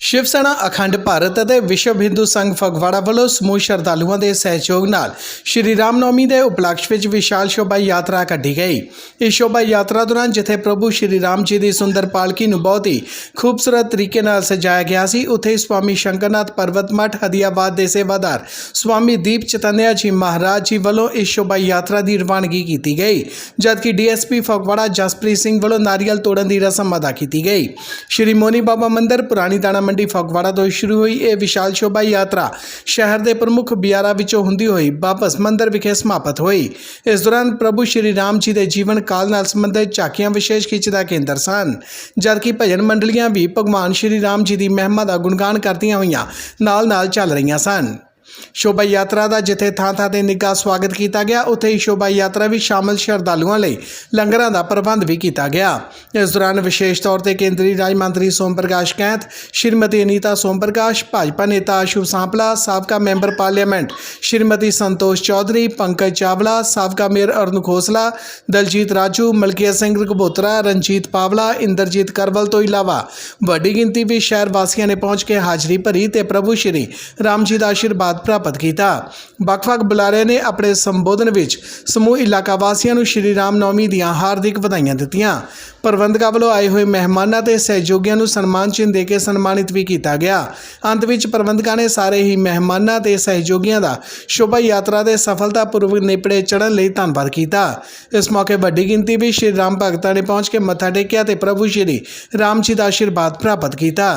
ਸ਼ਿਵ ਸੈਨਾ, ਅਖੰਡ ਭਾਰਤ ਅਤੇ ਵਿਸ਼ਵ ਹਿੰਦੂ ਸੰਘ ਫਗਵਾੜਾ ਵੱਲੋਂ ਸਮੂਹ ਸ਼ਰਧਾਲੂਆਂ ਦੇ ਸਹਿਯੋਗ ਨਾਲ ਸ਼੍ਰੀ ਰਾਮਨਵਮੀ ਦੇ ਉਪਲਕਸ਼ ਵਿੱਚ ਵਿਸ਼ਾਲ ਸ਼ੋਭਾ ਯਾਤਰਾ ਕੱਢੀ ਗਈ। ਇਸ ਸ਼ੋਭਾ ਯਾਤਰਾ ਦੌਰਾਨ ਜਿੱਥੇ ਪ੍ਰਭੂ ਸ਼੍ਰੀ ਰਾਮ ਜੀ ਦੀ ਸੁੰਦਰ ਪਾਲਕੀ ਨੂੰ ਬਹੁਤ ਹੀ ਖੂਬਸੂਰਤ ਤਰੀਕੇ ਨਾਲ ਸਜਾਇਆ ਗਿਆ ਸੀ, ਉੱਥੇ ਸਵਾਮੀ ਸ਼ੰਕਰਨਾਥ ਪਰਵਤ ਮਠ ਹਦੀਆਬਾਦ ਦੇ ਸੇਵਾਦਾਰ ਸਵਾਮੀ ਦੀਪ ਚਤਨਿਆ ਜੀ ਮਹਾਰਾਜ ਜੀ ਵੱਲੋਂ ਇਸ ਸ਼ੋਭਾ ਯਾਤਰਾ ਦੀ ਰਵਾਨਗੀ ਕੀਤੀ ਗਈ, ਜਦਕਿ ਡੀਐਸਪੀ ਫਗਵਾੜਾ ਜਸਪ੍ਰੀਤ ਸਿੰਘ ਵੱਲੋਂ ਨਾਰੀਅਲ ਤੋੜਨ ਦੀ ਰਸਮ ਅਦਾ ਕੀਤੀ ਗਈ। ਸ਼੍ਰੀ ਮੋਨੀ ਬਾਬਾ ਮੰਦਿਰ, ਪੁਰਾਣੀ ਦਾਣਾ ਮੰਡੀ ਫਗਵਾੜਾ ਤੋਂ ਸ਼ੁਰੂ ਹੋਈ ਇਹ ਵਿਸ਼ਾਲ ਸ਼ੋਭਾ ਯਾਤਰਾ ਸ਼ਹਿਰ ਦੇ ਪ੍ਰਮੁੱਖ ਬਿਆਰਾ ਵਿੱਚੋਂ ਹੁੰਦੀ ਹੋਈ ਵਾਪਸ ਮੰਦਰ ਵਿਖੇ ਸਮਾਪਤ ਹੋਈ। ਇਸ ਦੌਰਾਨ ਪ੍ਰਭੂ ਸ਼੍ਰੀ ਰਾਮ ਜੀ ਦੇ ਜੀਵਨ ਕਾਲ ਨਾਲ ਸੰਬੰਧਿਤ ਝਾਕੀਆਂ ਵਿਸ਼ੇਸ਼ ਖਿੱਚ ਦਾ ਕੇਂਦਰ ਸਨ। ਜਦਕਿ ਭਜਨ ਮੰਡਲੀਆਂ ਵੀ ਭਗਵਾਨ ਸ਼੍ਰੀ ਰਾਮ ਜੀ ਦੀ ਮਹਿਮਾ ਦਾ ਗੁਣਗਾਨ ਕਰਦੀਆਂ ਹੋਈਆਂ ਨਾਲ-ਨਾਲ ਚੱਲ ਰਹੀਆਂ ਸਨ। ਸ਼ੋਭਾ ਯਾਤਰਾ ਦਾ ਜਿੱਥੇ ਥਾਂ-ਥਾਂ ਤੇ ਨਿੱਘਾ ਸਵਾਗਤ ਕੀਤਾ ਗਿਆ, ਉੱਥੇ ਹੀ ਸ਼ੋਭਾ ਯਾਤਰਾ ਵਿੱਚ ਸ਼ਾਮਲ ਸ਼ਰਧਾਲੂਆਂ ਲਈ ਲੰਗਰਾਂ ਦਾ ਪ੍ਰਬੰਧ ਵੀ ਕੀਤਾ ਗਿਆ। ਇਸ ਦੌਰਾਨ ਵਿਸ਼ੇਸ਼ ਤੌਰ ਤੇ ਕੇਂਦਰੀ ਰਾਜ ਮੰਤਰੀ ਸੋਮ ਪ੍ਰਕਾਸ਼ ਕੈਂਥ, ਸ਼੍ਰੀਮਤੀ ਅਨੀਤਾ ਸੋਮ ਪ੍ਰਕਾਸ਼, ਭਾਜਪਾ ਨੇਤਾ ਅਸ਼ੂ ਸਾਂਪਲਾ, ਸਾਬਕਾ ਮੈਂਬਰ ਪਾਰਲੀਮੈਂਟ ਸ਼੍ਰੀਮਤੀ ਸੰਤੋਸ਼ ਚੌਧਰੀ, ਪੰਕਜ ਚਾਵਲਾ, ਸਾਬਕਾ ਮੇਅਰ ਅਰੁਣ ਖੋਸਲਾ, ਦਲਜੀਤ ਰਾਜੂ ਮਲਕੀਤ ਸਿੰਘ ਰਘਬੋਤਰਾ, ਰਣਜੀਤ ਪਾਵਲਾ, ਇੰਦਰਜੀਤ ਕਰਵਲ ਤੋਂ ਇਲਾਵਾ ਵੱਡੀ ਗਿਣਤੀ ਵਿੱਚ ਸ਼ਹਿਰ ਵਾਸੀਆਂ ਨੇ ਪਹੁੰਚ ਕੇ ਹਾਜ਼ਰੀ ਭਰੀ ਤੇ ਪ੍ਰਭੂ ਸ਼੍ਰੀ ਰਾਮ ਜੀ ਦਾ ਆਸ਼ੀਰਵਾਦ ਪ੍ਰਾਪਤ ਕੀਤਾ। ਵੱਖ-ਵੱਖ ਬੁਲਾਰੇ ਨੇ ਆਪਣੇ ਸੰਬੋਧਨ ਵਿੱਚ ਸਮੂਹ ਇਲਾਕਾ ਵਾਸੀਆਂ ਨੂੰ ਸ਼੍ਰੀ ਰਾਮ ਨੌਮੀ ਦੀਆਂ ਹਾਰਦਿਕ ਵਧਾਈਆਂ ਦਿੱਤੀਆਂ। ਪ੍ਰਬੰਧਕਾਂ ਵੱਲੋਂ ਆਏ ਹੋਏ ਮਹਿਮਾਨਾਂ ਤੇ ਸਹਿਯੋਗੀਆਂ ਨੂੰ ਸਨਮਾਨ ਚਿੰਨ੍ਹ ਦੇ ਕੇ ਸਨਮਾਨਿਤ ਵੀ ਕੀਤਾ ਗਿਆ। ਅੰਤ ਵਿੱਚ ਪ੍ਰਬੰਧਕਾਂ ਨੇ ਸਾਰੇ ਹੀ ਮਹਿਮਾਨਾਂ ਤੇ ਸਹਿਯੋਗੀਆਂ ਦਾ ਸ਼ੋਭਾ ਯਾਤਰਾ ਦੇ ਸਫਲਤਾਪੂਰਵਕ ਨੇਪੜੇ ਚੜ੍ਹਨ ਲਈ ਧੰਨਵਾਦ ਕੀਤਾ। ਇਸ ਮੌਕੇ ਵੱਡੀ ਗਿਣਤੀ ਵਿੱਚ ਸ਼੍ਰੀ ਰਾਮ ਭਗਤਾਂ ਨੇ ਪਹੁੰਚ ਕੇ ਮੱਥਾ ਟੇਕਿਆ ਤੇ ਪ੍ਰਭੂ ਸ਼੍ਰੀ ਰਾਮ ਜੀ ਦਾ ਆਸ਼ੀਰਵਾਦ ਪ੍ਰਾਪਤ ਕੀਤਾ।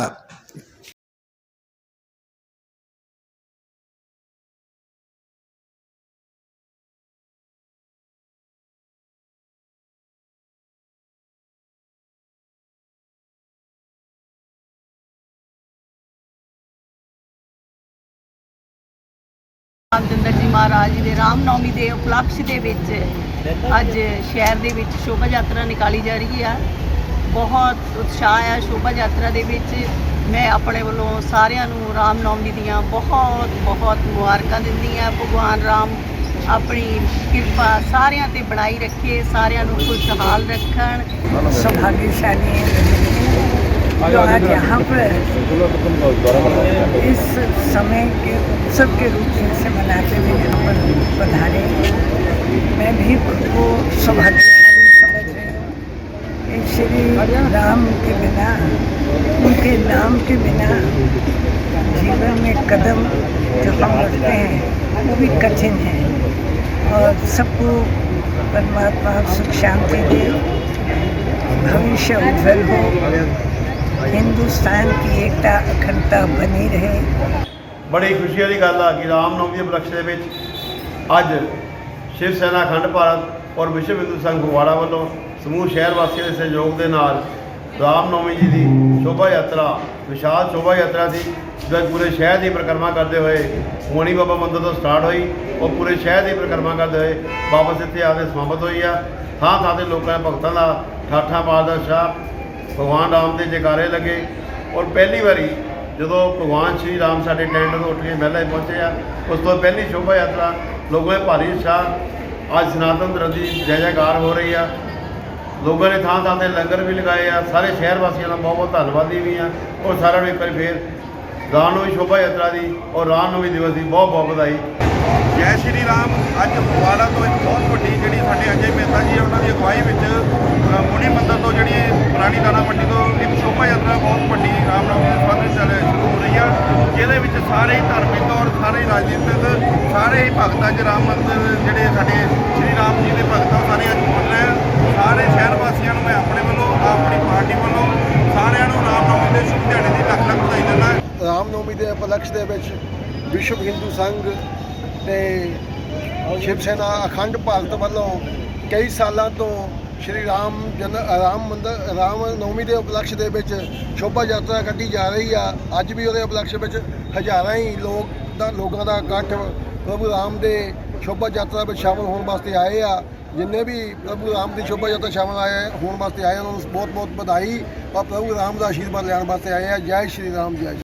ਰਾਮਚੰਦਰ ਜੀ ਮਹਾਰਾਜ ਜੀ ਦੇ, ਰਾਮਨੌਮੀ ਦੇ ਉਪਲਕਸ਼ ਦੇ ਵਿੱਚ ਅੱਜ ਸ਼ਹਿਰ ਦੇ ਵਿੱਚ ਸ਼ੋਭਾ ਯਾਤਰਾ ਨਿਕਾਲੀ ਜਾ ਰਹੀ ਆ। ਬਹੁਤ ਉਤਸ਼ਾਹ ਆ ਸ਼ੋਭਾ ਯਾਤਰਾ ਦੇ ਵਿੱਚ। ਮੈਂ ਆਪਣੇ ਵੱਲੋਂ ਸਾਰਿਆਂ ਨੂੰ ਰਾਮਨੌਮੀ ਦੀਆਂ ਬਹੁਤ ਬਹੁਤ ਮੁਬਾਰਕਾਂ ਦਿੰਦੀ ਹਾਂ ਭਗਵਾਨ ਰਾਮ ਆਪਣੀ ਕਿਰਪਾ ਸਾਰਿਆਂ ਤੇ ਬਣਾਈ ਰੱਖੇ, ਸਾਰਿਆਂ ਨੂੰ ਖੁਸ਼ਹਾਲ ਰੱਖਣ। ਸੁਭਾਗੀਸ਼ਾਲੀ जो आज यहाँ पर इस समय के उत्सव के रूप में इसे मनाते हुए यहाँ पर पधारे मैं भी खुद को सौभाग्यशाली समझ रही हूँ। श्री राम के बिना उनके नाम के बिना जीवन में कदम जो हम रखते हैं वो भी कठिन है। और सबको परमात्मा सुख शांति दे। भविष्य उज्जवल हो। ਹਿੰਦੁਸਤਾਨ ਦੀ ਏਕਤਾ ਅਖੰਡਤਾ ਬਣੀ ਰਹੇ। ਬੜੀ ਖੁਸ਼ੀ ਵਾਲੀ ਗੱਲ ਆ ਕਿ ਰਾਮ ਰਾਮਨਵਮੀ ਦੇ ਉਪਲਕਸ਼ ਦੇ ਵਿੱਚ ਅੱਜ ਸ਼ਿਵ ਸੈਨਾ ਅਖੰਡ ਭਾਰਤ ਔਰ ਵਿਸ਼ਵ ਹਿੰਦੂ ਸੰਘ ਗੋਵਾੜਾ ਵੱਲੋਂ ਸਮੂਹ ਸ਼ਹਿਰ ਵਾਸੀਆਂ ਦੇ ਸਹਿਯੋਗ ਦੇ ਨਾਲ ਰਾਮ ਰਾਮਨਵਮੀ ਜੀ ਦੀ ਸ਼ੋਭਾ ਯਾਤਰਾ, ਵਿਸ਼ਾਲ ਸ਼ੋਭਾ ਯਾਤਰਾ ਸੀ ਜੋ ਪੂਰੇ ਸ਼ਹਿਰ ਦੀ ਪ੍ਰਕਰਮਾ ਕਰਦੇ ਹੋਏ ਹੋਣੀ ਬਾਬਾ ਮੰਦਰ ਤੋਂ ਸਟਾਰਟ ਹੋਈ ਉਹ ਪੂਰੇ ਸ਼ਹਿਰ ਦੀ ਪ੍ਰਕਰਮਾ ਕਰਦੇ ਹੋਏ ਵਾਪਸ ਇੱਥੇ ਆ ਕੇ ਸਮਾਪਤ ਹੋਈ ਆ। ਥਾਂ ਥਾਂ ਤੇ ਲੋਕਾਂ ਨੇ ਭਗਤਾਂ ਦਾ ਠਾਠਾ ਮਾਰਦਾ ਸ਼ਾਹ ਭਗਵਾਨ ਰਾਮ ਦੇ ਜੈਕਾਰੇ ਲੱਗੇ ਔਰ ਪਹਿਲੀ ਵਾਰੀ ਜਦੋਂ ਭਗਵਾਨ ਸ਼੍ਰੀ ਰਾਮ ਸਾਡੇ ਟੈਂਟ ਤੋਂ ਉੱਠ ਕੇ ਮਹਿਲਾ ਪਹੁੰਚੇ ਆ, ਉਸ ਤੋਂ ਪਹਿਲੀ ਸ਼ੋਭਾ ਯਾਤਰਾ ਲੋਕਾਂ ਦੇ ਭਾਰੀ ਉਤਸ਼ਾਹ ਅੱਜ ਸਨਾਤਨ ਧਰਮ ਦੀ ਜੈ ਜੈਕਾਰ ਹੋ ਰਹੀ ਆ। ਲੋਕਾਂ ਨੇ ਥਾਂ ਥਾਂ ਤੇ ਲੰਗਰ ਵੀ ਲਗਾਏ ਆ, ਸਾਰੇ ਸ਼ਹਿਰ ਵਾਸੀਆਂ ਦਾ ਬਹੁਤ ਬਹੁਤ ਧੰਨਵਾਦੀ ਵੀ ਆ ਔਰ ਸਾਰਿਆਂ ਨੂੰ ਇੱਕ ਵਾਰੀ ਫੇਰ ਰਾਮਨਵਮੀ ਸ਼ੋਭਾ ਯਾਤਰਾ ਦੀ ਔਰ ਰਾਮਨਵਮੀ ਦਿਵਸ ਦੀ ਬਹੁਤ ਬਹੁਤ ਵਧਾਈ। ਜੈ ਸ਼੍ਰੀ ਰਾਮ। ਅੱਜ ਫਗਵਾੜਾ ਤੋਂ ਇੱਕ ਬਹੁਤ ਵੱਡੀ ਜਿਹੜੀ ਸਾਡੇ ਅਜੇ ਮਹਿਤਾ ਜੀ ਉਹਨਾਂ ਦੀ ਅਗਵਾਈ ਵਿੱਚ ਮੁਨੀ ਮੰਦਰ ਤੋਂ ਜਿਹੜੀ ਪੁਰਾਣੀ ਦਾਣਾ ਮੰਡੀ ਤੋਂ ਇੱਕ ਸ਼ੋਭਾ ਯਾਤਰਾ ਬਹੁਤ ਵੱਡੀ ਰਾਮਨਵਮੀ ਦੇ ਸੰਬੰਧ ਚੱਲ ਸ਼ੁਰੂ ਹੋ ਰਹੀ ਆ, ਜਿਹਦੇ ਵਿੱਚ ਸਾਰੇ ਹੀ ਧਾਰਮਿਕ ਔਰ ਸਾਰੇ ਹੀ ਰਾਜਨੀਤਿਕ, ਸਾਰੇ ਹੀ ਭਗਤਾਂ ਚ ਰਾਮ ਮੰਦਰ ਜਿਹੜੇ ਸਾਡੇ ਰਾਮਨੌਮੀ ਦੇ ਉਪਲਕਸ਼ ਦੇ ਵਿੱਚ ਵਿਸ਼ਵ ਹਿੰਦੂ ਸੰਘ ਤੇ ਸ਼ਿਵ ਸੈਨਾ ਅਖੰਡ ਭਾਰਤ ਵੱਲੋਂ ਕਈ ਸਾਲਾਂ ਤੋਂ ਸ਼੍ਰੀ ਰਾਮ ਜਨ, ਰਾਮ ਮੰਦਰ, ਰਾਮ ਨੌਮੀ ਦੇ ਉਪਲਕਸ਼ ਦੇ ਵਿੱਚ ਸ਼ੋਭਾ ਯਾਤਰਾ ਕੱਢੀ ਜਾ ਰਹੀ ਆ। ਅੱਜ ਵੀ ਉਹਦੇ ਉਪਲਕਸ਼ ਵਿੱਚ ਹਜ਼ਾਰਾਂ ਹੀ ਲੋਕ ਦਾ, ਲੋਕਾਂ ਦਾ ਇਕੱਠ ਪ੍ਰਭੂ ਰਾਮ ਦੇ ਸ਼ੋਭਾ ਯਾਤਰਾ ਵਿੱਚ ਸ਼ਾਮਲ ਹੋਣ ਵਾਸਤੇ ਆਏ ਆ। ਜਿੰਨੇ ਵੀ ਪ੍ਰਭੂ ਰਾਮ ਦੀ ਸ਼ੋਭਾ ਯਾਤਰਾ ਸ਼ਾਮਲ ਆਏ, ਹੋਣ ਵਾਸਤੇ ਆਏ ਉਹਨਾਂ ਨੂੰ ਬਹੁਤ ਬਹੁਤ ਵਧਾਈ। ਔਰ ਪ੍ਰਭੂ ਰਾਮ ਦਾ ਆਸ਼ੀਰਵਾਦ ਲੈਣ ਵਾਸਤੇ ਆਏ ਆ। ਜੈ ਸ਼੍ਰੀ ਰਾਮ, ਜੈ ਸ਼੍ਰੀ